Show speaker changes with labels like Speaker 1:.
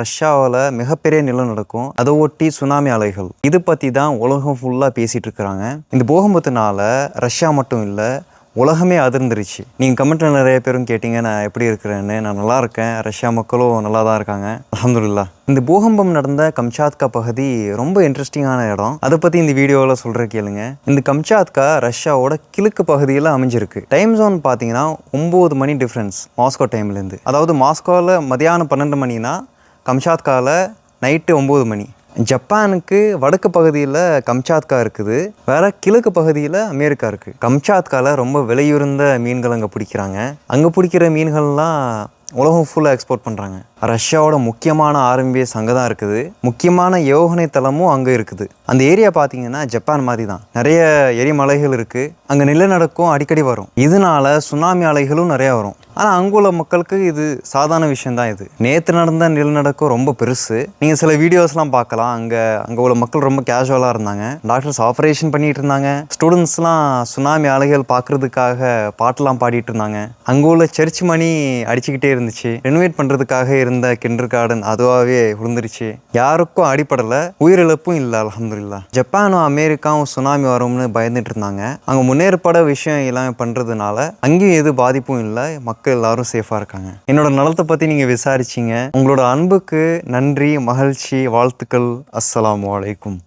Speaker 1: ரஷ்யாவில் மிகப்பெரிய நிலநடுக்கம் அதை ஒட்டி சுனாமி அலைகள். இது பற்றி தான் உலகம் ஃபுல்லாக பேசிகிட்டு இருக்கிறாங்க. இந்த பூகம்பத்தினால ரஷ்யா மட்டும் இல்லை உலகமே அதிர்ந்துருச்சு. நீங்கள் கமெண்ட்டில் நிறைய பேரும் கேட்டீங்க நான் எப்படி இருக்கிறேன்னு. நான் நல்லா இருக்கேன். ரஷ்யா மக்களும் நல்லா தான் இருக்காங்க. அலமதுல்லா இந்த பூகம்பம் நடந்த கம்சாத்கா பகுதி ரொம்ப இன்ட்ரெஸ்டிங்கான இடம். அதை பற்றி இந்த வீடியோவில் சொல்கிற கேளுங்க. இந்த கம்சாத்கா ரஷ்யாவோட கிழக்கு பகுதியில் அமைஞ்சிருக்கு. டைம் ஜோன் பார்த்தீங்கன்னா ஒம்பது மணி டிஃப்ரென்ஸ் மாஸ்கோ டைம்லேருந்து அதாவது மாஸ்கோவில் மதியானம் பன்னெண்டு மணினா கம்ஷாத்காவில் நைட்டு ஒம்பது மணி. ஜப்பானுக்கு வடக்கு பகுதியில் கம்சாத்கா இருக்குது. வேற கிழக்கு பகுதியில் அமெரிக்கா இருக்குது கம்சாத்காவில் ரொம்ப விலையுறந்த மீன்கள் அங்கே பிடிக்கிறாங்க. அங்கே பிடிக்கிற மீன்கள்லாம் உலகம் ஃபுல்லாக எக்ஸ்போர்ட் பண்ணுறாங்க ரஷ்யாவோட முக்கியமான ஆர்எம்பிஎஸ் அங்கே தான் இருக்குது. முக்கியமான யோகனை தலமும் அங்கே இருக்குது. அந்த ஏரியா பார்த்தீங்கன்னா ஜப்பான் மாதிரி தான். நிறைய எரிமலைகள் இருக்குது அங்கே நிலநடுக்கம் அடிக்கடி வரும். இதனால சுனாமி அலைகளும் நிறையா வரும். ஆனால் அங்குள்ள மக்களுக்கு இது சாதாரண விஷயம்தான் இது. நேற்று நடந்த நிலநடுக்கம் ரொம்ப பெருசு. நீங்கள் சில வீடியோஸ்லாம் பார்க்கலாம். அங்கே அங்கே உள்ள மக்கள் ரொம்ப கேஷுவலாக இருந்தாங்க. டாக்டர்ஸ் ஆப்ரேஷன் பண்ணிட்டு இருந்தாங்க. ஸ்டூடெண்ட்ஸ்லாம் சுனாமி அலைகள் பார்க்குறதுக்காக பாட்டெல்லாம் பாடிட்டு இருந்தாங்க. அங்கே உள்ள சர்ச் மணி அடிச்சுக்கிட்டே இருந்துச்சு. ரெனோவேட் பண்ணுறதுக்காக இருந்த கிண்டர் கார்டன் அதுவாகவே விழுந்துருச்சு யாருக்கும் அடிப்படலை உயிரிழப்பும் இல்லை அலமதுல்லா ஜப்பானும் அமெரிக்காவும் சுனாமி வரும்னு பயந்துட்டு இருந்தாங்க. அங்கே முன்னேற்பட விஷயம் எல்லாமே பண்ணுறதுனால அங்கேயும் எது பாதிப்பும் இல்லை. மக்கள் எல்லாரும் சேஃபாக இருக்காங்க. என்னோட நலத்தை பற்றி நீங்கள் விசாரிச்சீங்க. உங்களோட அன்புக்கு நன்றி மகிழ்ச்சி வாழ்த்துக்கள். அஸ்லாம் அலைக்கும்.